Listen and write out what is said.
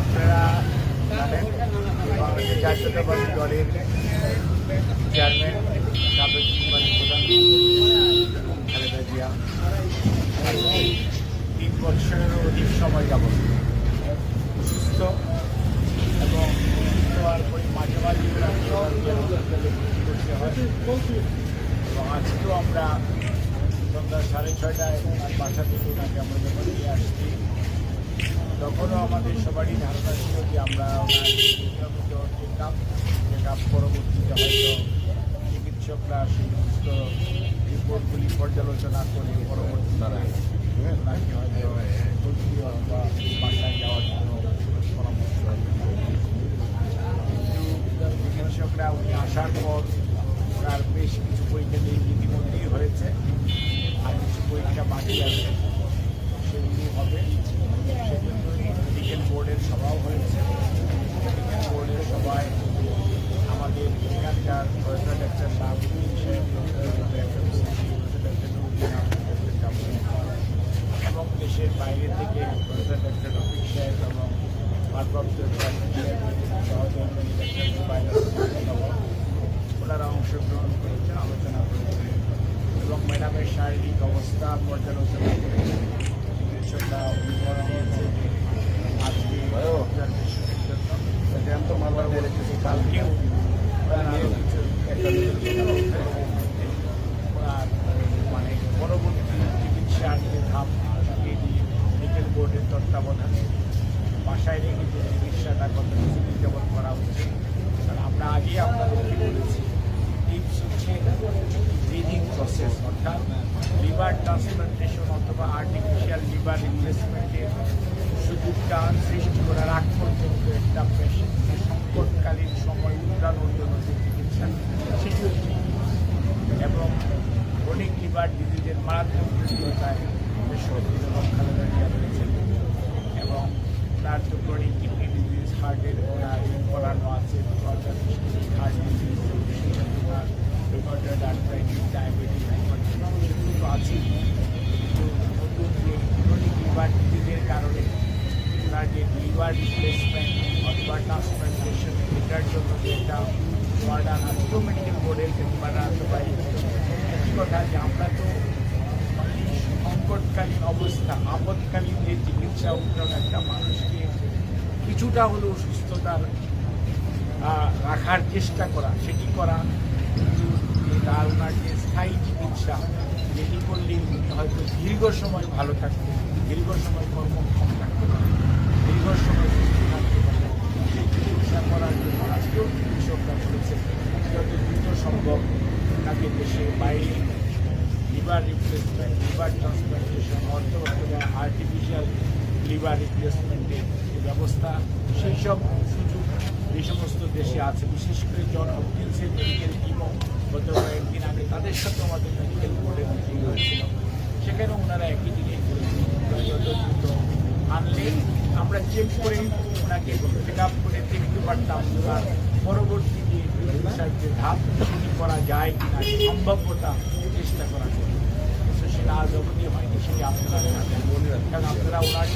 আপনারা জানেন বাংলাদেশ তিন বছরেরও অধিক সময় যাবত সুস্থ এবং সুস্থ হওয়ার পরে মাঝে মাঝে করতে হয়। এবং আজকেও আমরা সন্ধ্যা সাড়ে ছয়টায় ওনার বাসা থেকে ওনাকে আমরা যখন নিয়ে আসছি, তখনও আমাদের সবারই ধারণা ছিল যে আমরা ওনার নিয়মিত চেকআপ চেকআপ পরবর্তীতে হয়তো চিকিৎসকরা সমস্ত রিপোর্টগুলি পর্যালোচনা করে পরবর্তীতে ওনাকে হয়তো ভর্তি অথবা বাসায় যাওয়ার জন্য পরামর্শ চিকিৎসকরা উনি আসার পর ওনার বেশ কিছু পরীক্ষা দিয়ে ইতিমধ্যেই হয়েছে। আর পরীক্ষা বাকি আছে। সেগুলি হবে। মেডিকেল বোর্ডের সভাও হয়েছে। মেডিকেল বোর্ডের সভায় আমাদের এখানকার ডাক্তার শাহাবুদ্দিন সাহেব এবং দেশের বাইরে থেকে ডাক্তার রফিক সাহেব এবং ভারপ্রাপ্ত সহযোগী ওনারা অংশগ্রহণ করেছেন, আলোচনা করেছেন। এবং ম্যাডামের শারীরিক অবস্থা পর্যালোচনা করে অভিজ্ঞতা দিয়েছে যে আজকে আরও কিছু মানে পরবর্তী চিকিৎসার যে ধাপ সেটি মেডিকেল বোর্ডের তত্ত্বাবধানে বাসায় রেখে যে চিকিৎসাটা কত কিছুদিন যাবৎ করা কারণ আমরা আগেই আপনাদেরকে বলেছি। টিপস হচ্ছে অর্থাৎ লিভার ট্রান্সপ্লান্টেশন অথবা আর্টিফিশিয়াল লিভার রিপ্লেসমেন্টের সুযোগটা সৃষ্টি করার আগ পর্যন্ত একটা পেশেন্টকে সংকটকালীন সময় উদ্রানোর জন্য চিকিৎসা এবং ক্রনিক লিভার ডিজিজের মারাত্মক জটিলতায় এটার জন্য যে একটা মডার্ন আজকেও মেডিকেল বোর্ডের মেম্বাররা সবাই একই কথা যে আমরা তো সংকটকালীন অবস্থা আপদকালীন যে চিকিৎসা উন্নয়ন একটা মানুষকে কিছুটা হলেও সুস্থতার রাখার চেষ্টা করা সেটি করা কিন্তু তার ওনার যে স্থায়ী চিকিৎসা যেটি করলে হয়তো দীর্ঘ সময় ভালো থাকতেন দীর্ঘ সময় কর্মক্ষম থাকতে দীর্ঘ সময় সুস্থ থাকতে পারেন সেই চিকিৎসা করার জন্য আজকেও চিকিৎসকরা বলেছেন যত দ্রুত সম্ভব তাকে দেশে বাইরে লিভার রিপ্লেসমেন্ট লিভার ট্রান্সপ্লান্টেশন অর্থ অথবা আর্টিফিশিয়াল লিভার রিপ্লেসমেন্টের ব্যবস্থা, সেই সব সুযোগ এই সমস্ত দেশে আছে, বিশেষ করে জন হপকিন্সের মেডিকেল টিমও গত কয়েকদিন আগে তাদের সাথে আমাদের মেডিকেল বোর্ডের মিটিং হয়েছিল। সেখানে ওনারা একই জিনিস বলেছেন যত দ্রুত আনলে আমরা চেক করে ওনাকে চেক আপ করে দেখতে পারতাম আর পরবর্তী যে চিকিৎসার যে ধাপ সেটি করা যায় কিনা সম্ভাব্যতা চেষ্টা করা যায়। সেটা আজ অবধি হয়নি, সেটি আপনারা আপনারা ওনার